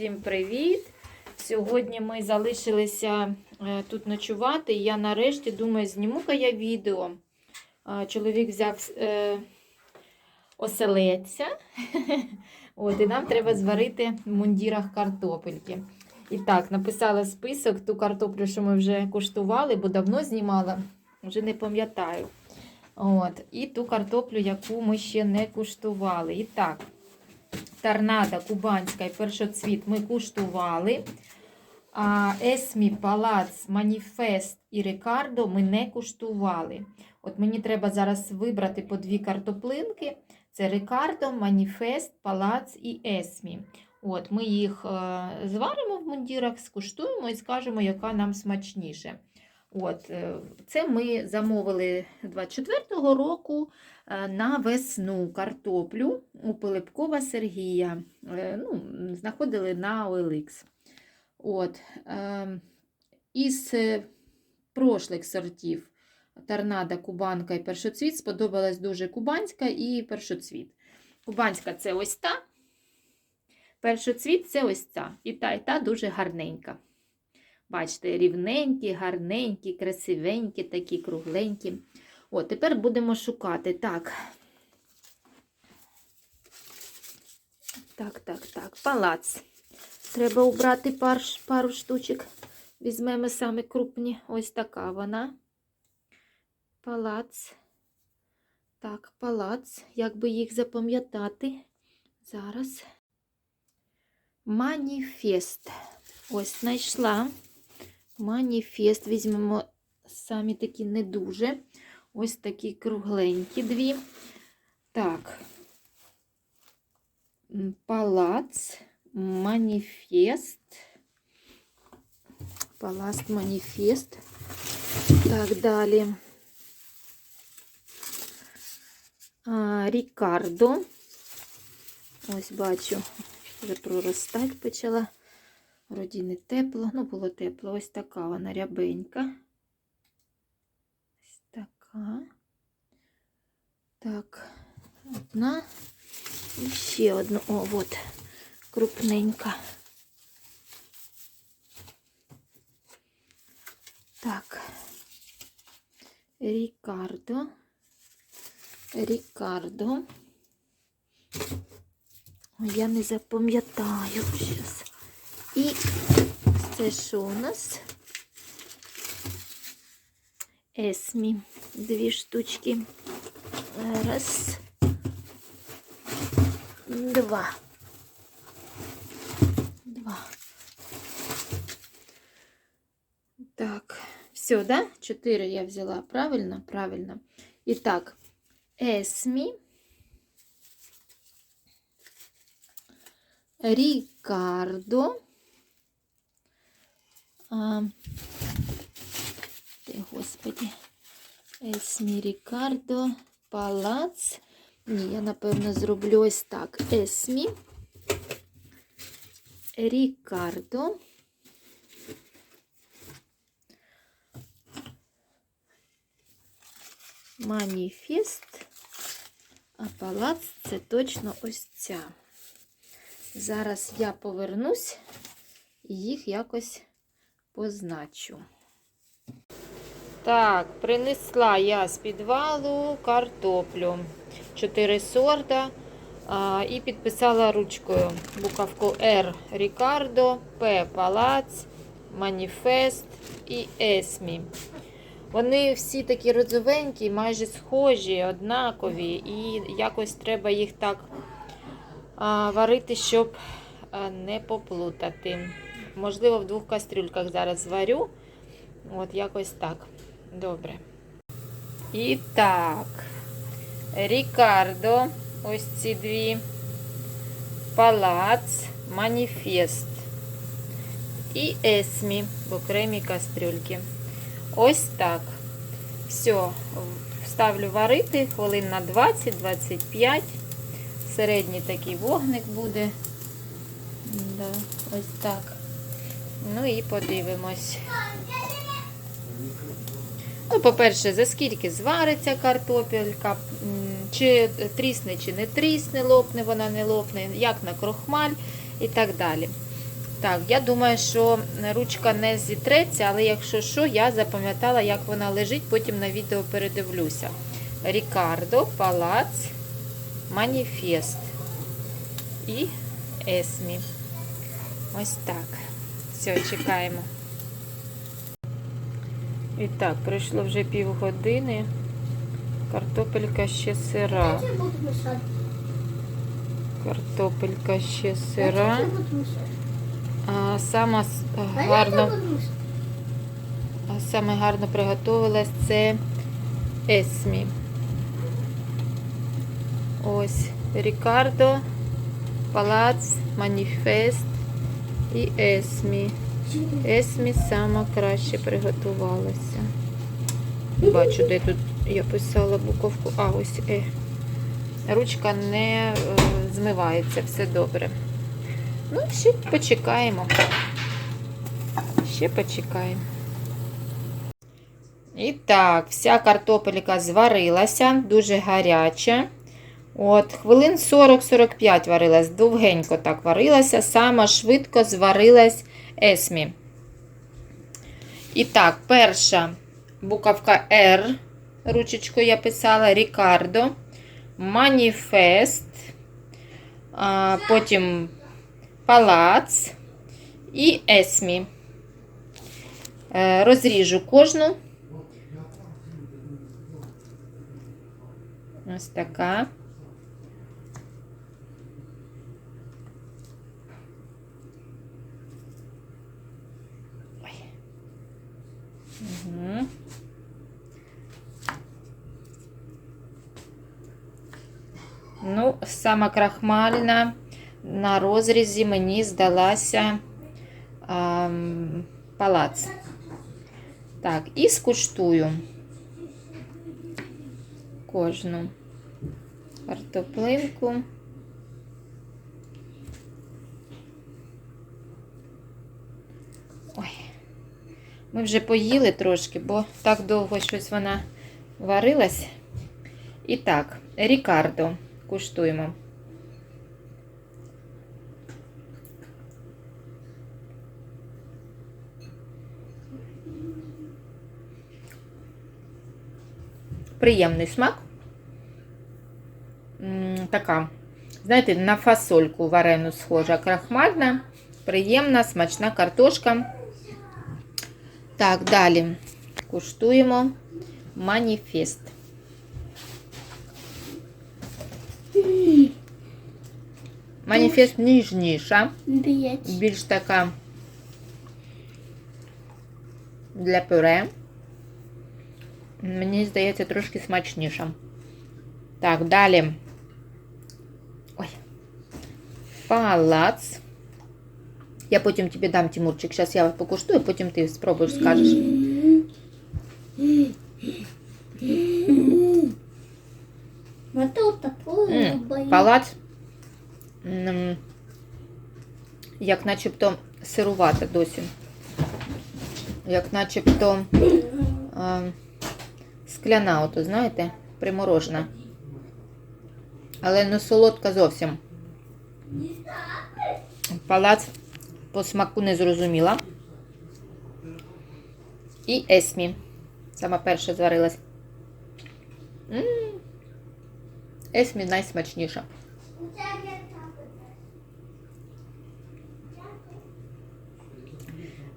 Всім привіт! Сьогодні ми залишилися е, тут ночувати. Я нарешті думаю, зніму-ка я відео. Чоловік взяв е, оселедця. От, і нам треба зварити в мундірах картопельки. І так, написала список ту картоплю, що ми вже куштували, бо давно знімала, вже не пам'ятаю. От, і ту картоплю, яку ми ще не куштували. І так, торнадо, кубанська і першоцвіт ми куштували. А Есмі, Палац, Маніфест і Рикардо ми не куштували. От мені треба зараз вибрати по дві картоплинки. Це Рикардо, Маніфест, Палац і Есмі. От, Ми їх е, зваримо в мундірах, скуштуємо і скажемо, яка нам смачніше. От, е, Це ми замовили 24-го року е, на весну картоплю у Пилипкова Сергія. Е, Ну, знаходили на OLX. От, е, із прошлих сортів торнадо, кубанка і першоцвіт сподобалась дуже кубанська і першоцвіт. Кубанська це ось та, першоцвіт це ось ця. І та, і та дуже гарненька. Бачите, рівненькі, гарненькі, красивенькі, такі кругленькі. От, тепер будемо шукати. Так. Так, так, так, палац. Треба убрати пар, пару штучок. Візьмемо саме крупні. Ось така вона. Палац. Так, палац. Як би їх запам'ятати? Зараз. Маніфест. Ось знайшла. Маніфест. Візьмемо самі такі не дуже. Ось такі кругленькі дві. Так. Палац. Маніфест. Палац маніфест. Так, далі. А, Рікардо. Ось бачу, вже проростати почала. Вроді не тепло, ну було тепло. Ось така вона рябенька. Ось така. Так, одна. І ще одну. О, от, крупненька. Так. Рікардо. Рікардо. Я не запам'ятаю щас. І це що у нас? Есмі. Дві штучки. Раз. Два. Два. Так, все, да? Чотири я взяла. Правильно? Правильно. І так, Есмі. Рікардо. А, ти, господи. Есмі Рікардо. Палац. Ні, я, напевно, зроблю ось так. Есмі. Рікардо. Маніфест. А палац це точно ось ця. Зараз я повернусь і їх якось позначу. Так, принесла я з підвалу картоплю. Чотири сорта. І підписала ручкою буковку Р Рікардо, П Палац, Маніфест і Есмі. Вони всі такі розовенькі, майже схожі, однакові, і якось треба їх так варити, щоб не поплутати. Можливо, в двох кастрюльках зараз зварю. От якось так. Добре. І так, Рікардо, ось ці дві, Палац, Маніфест і Есмі в окремій кастрюльці. Ось так. Все, ставлю варити хвилин на 20-25. Середній такий вогник буде. Да, ось так. Ну і подивимось. Ну, по-перше, за скільки звариться картопелька, чи трісне, чи не трісне, лопне, вона не лопне, як на крохмаль і так далі. Так, я думаю, що ручка не зітреться, але якщо що, я запам'ятала, як вона лежить, потім на відео передивлюся. Рікардо, Палац, Маніфест і Есмі. Ось так. Все, чекаємо. І так, пройшло вже півгодини. Картопелька ще сира. Картопелька ще сира. А, сама с- А гарно, а саме гарно приготувалась це Есмі. Ось Рікардо, Палац, Маніфест і Есмі. Есмі сама краще приготувалася. Бачу, де тут я писала буковку. А, ось Е. Ручка не е, змивається, все добре. Ну, ще почекаємо. Ще почекаємо. І так, вся картопелька зварилася, дуже гаряча. От, хвилин 40-45 варилась, довгенько так варилася, саме швидко зварилась Есмі. І так, перша буковка R, ручечкою я писала, Рікардо, Маніфест, потім Палац і Есмі. Е, Розріжу кожну. Ось така. Ну, сама крахмальна на розрізі мені здалася ам, палац. Так, і скуштую кожну картоплинку. Ми вже поїли трошки, бо так довго щось вона варилась. І так, Рікардо куштуємо. Приємний смак. Така, знаєте, на фасольку варену схожа, крахмальна, приємна, смачна картошка. Так, далі куштуємо маніфест. Маніфест ніжніша, Б'ять. більш така для пюре. Мені здається, трошки смачніша. Так, далі. Ой. Палац. Я потім тобі дам, Тимурчик. Зараз я покуштую, потім ти спробуєш, скажеш. Палац. Як начебто сирувата досі. Як начебто скляна, ото, знаєте, приморожена. Але не солодка зовсім. Палац по смаку не зрозуміла. І Есмі. Сама перша зварилась. М, Есмі найсмачніша.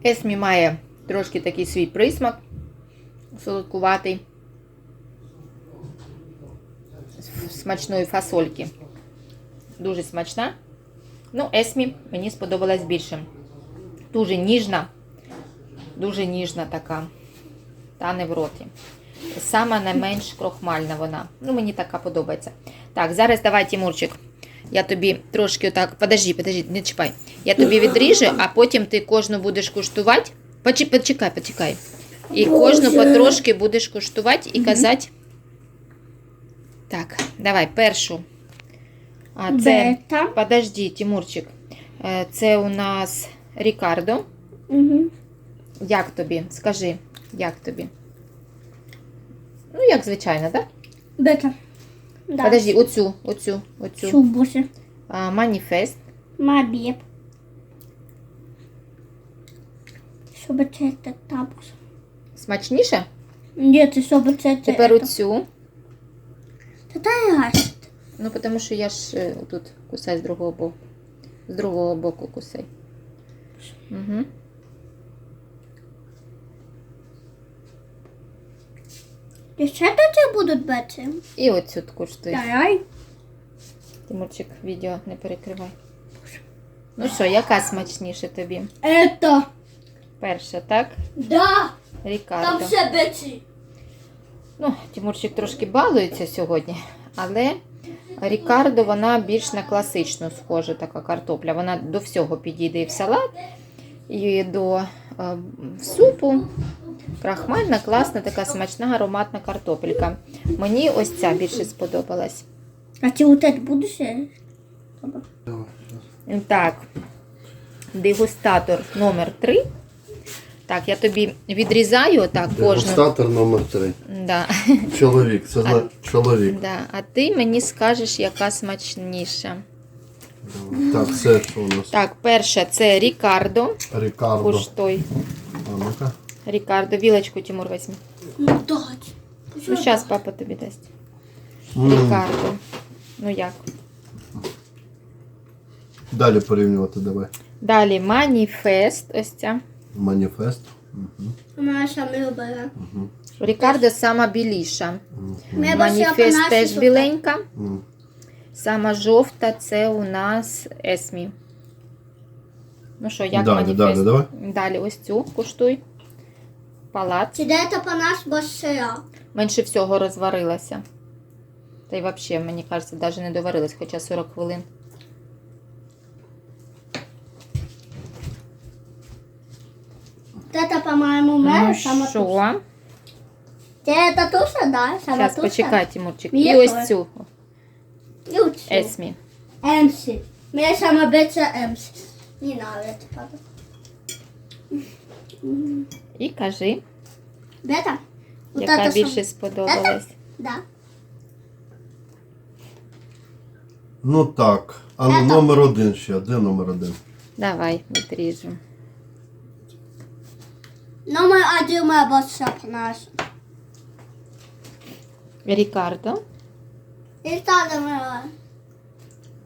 Есмі має трошки такий свій присмак, солодкуватий, смачної фасольки. Дуже смачна. Ну, Есмі мені сподобалась більше. Дуже ніжна, дуже ніжна така. Тане в роті. Сама не менш крохмальна вона. Ну, мені така подобається. Так, зараз давай, Тимурчик. Я тобі трошки отак. Подожди, подожди, не чіпай. Я тобі відріжу, а потім ти кожну будеш куштувати. Почекай, почекай, почекай. І кожну потрошки будеш куштувати і казати. Так, давай, першу. А це. Бета. Подожди, Тимурчик. Е, Це у нас Рікардо. Угу. Як тобі? Скажи, як тобі? Ну, як звичайно, так? Бета. Да. Подожди, оцю, оцю, оцю. Чубуси. А, маніфест. Мабеп. Щоб це те тапус. Смачніше? Ні, це щоб це. Тепер оцю. Та дай раз. Ну, тому що я ж е, тут кусаю з другого боку. З другого боку кусай. Угу. Ще це будуть бити? І оцю куштуй. Дай. Тимурчик, відео не перекривай. Ну що, яка смачніше тобі? Это. Перша, так? Да. Там Рікардо. все биті. Ну, Тимурчик трошки балується сьогодні, але Рікардо вона більш на класичну схожа така картопля. Вона до всього підійде і в салат, і до е, супу. Крахмальна, класна, така смачна ароматна картопелька. Мені ось ця більше сподобалась. А ти у тебе будеш? Так, дегустатор номер 3. Так, я тобі відрізаю так кожну. Дегустатор номер 3. Да. Чоловік, це зна... чоловік. Да. А ти мені скажеш, яка смачніша. Так, це що у нас? Так, перша це Рікардо. Рікардо. Куштуй. А ну-ка. Рікардо, вілочку Тимур візьми. Ну, дать. Ну, зараз папа тобі дасть. Рікардо. Ну як? Далі порівнювати давай. Далі маніфест. Ось ця. Маніфест. Угу. Вона саме. Угу. Рікардо сама біліша. Маніфест теж біленька. Угу. Сама жовта це у нас Есмі. Ну що, як Далі, маніфест? далі, давай. Далі ось цю куштуй. Палац. Чи де це по нас башира? Менше всього розварилася. Та й взагалі, мені кажеться, навіть не доварилась, хоча 40 хвилин. Це, по-моєму, мене Ну що? Це та туша, да? Саме Зараз туша. почекай, Тимурчик. Є І ось цю І оцю. Есмі. Емсі. Мені саме биться Емсі. Не нравится, правда. І кажи, Бета? Вот яка это більше сам- сподобалась. Да. Ну так. А ну, Ето. номер один ще. Де номер один? Давай, відріжу. Номер один босса наш. Рікардо. І та.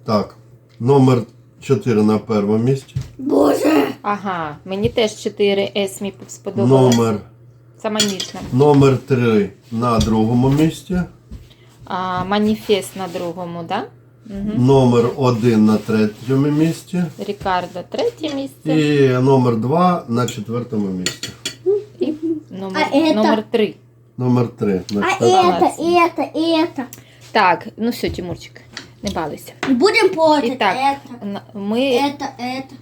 Так. Номер 4 на першому місці. Боже. Ага, мені теж 4 Есмі сподобалось. Номер, Сама ніжна. номер 3 на другому місці. А, маніфест на другому, да? Угу. Номер 1 на третьому місці. Рікардо третє місце. І номер 2 на четвертому місці. І номер, А это? номер 3. Номер 3 на А четвертому. это, Молодцы. и это, и это. Так, ну все, Тимурчик, не балуйся. Не будем портить Итак. это. На- Ми, Это, это.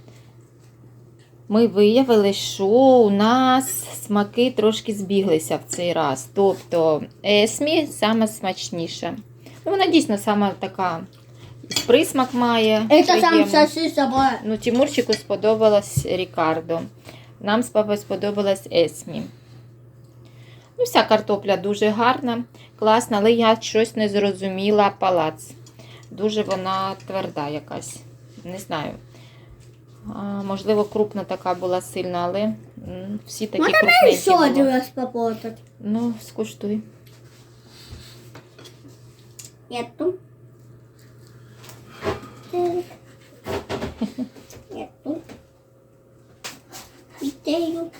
ми виявили, що у нас смаки трошки збіглися в цей раз. Тобто Есмі саме смачніша. Ну, вона дійсно саме така присмак має. Это сам приємний. соси с собой. Ну, Тимурчику сподобалась Рікардо. Нам з папою сподобалась Есмі. Ну, вся картопля дуже гарна, класна, але я щось не зрозуміла палац. Дуже вона тверда якась. Не знаю. А, можливо, крупна така була сильна, але всі такі крупненькі еще один були. раз попортить? Ну, скуштуй. Эту. Так. Эту. Итею.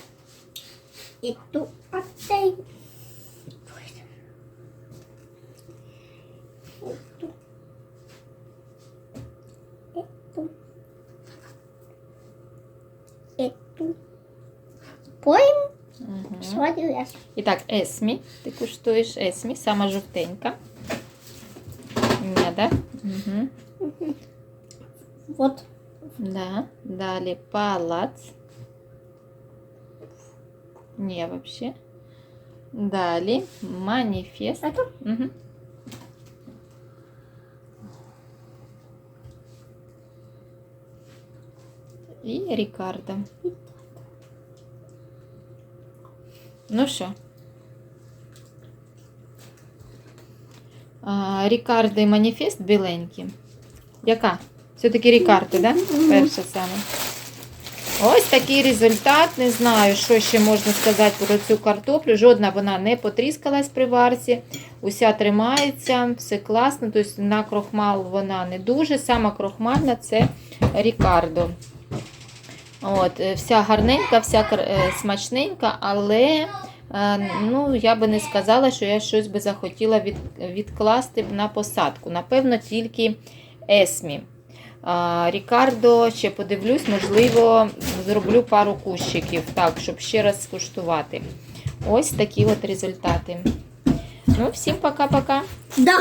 Эту. Отею. Эту. Эту. Эту. Поїм? Угу. Сьогодні я І так, Есмі. Ти куштуєш Есмі, сама жовтенька. Ні, да? Угу. Вот. Да. Далі палац. Ні, вообще. Далі маніфест. Угу. І Рікардо. Ну що? Рікардо і маніфест біленькі. Яка? Все-таки Рікардо, да? Перша саме. Ось такий результат. Не знаю, що ще можна сказати про цю картоплю. Жодна вона не потріскалась при варці. Уся тримається, все класно. Тобто на крохмал вона не дуже. Сама крохмальна це Рікардо. От, е, вся гарненька, вся е, смачненька, але е, ну, я би не сказала, що я щось би захотіла від, відкласти на посадку. Напевно, тільки Есмі. Рікардо, ще подивлюсь, можливо, зроблю пару кущиків, так, щоб ще раз скуштувати. Ось такі от результати. Ну, всім пока-пока. Да.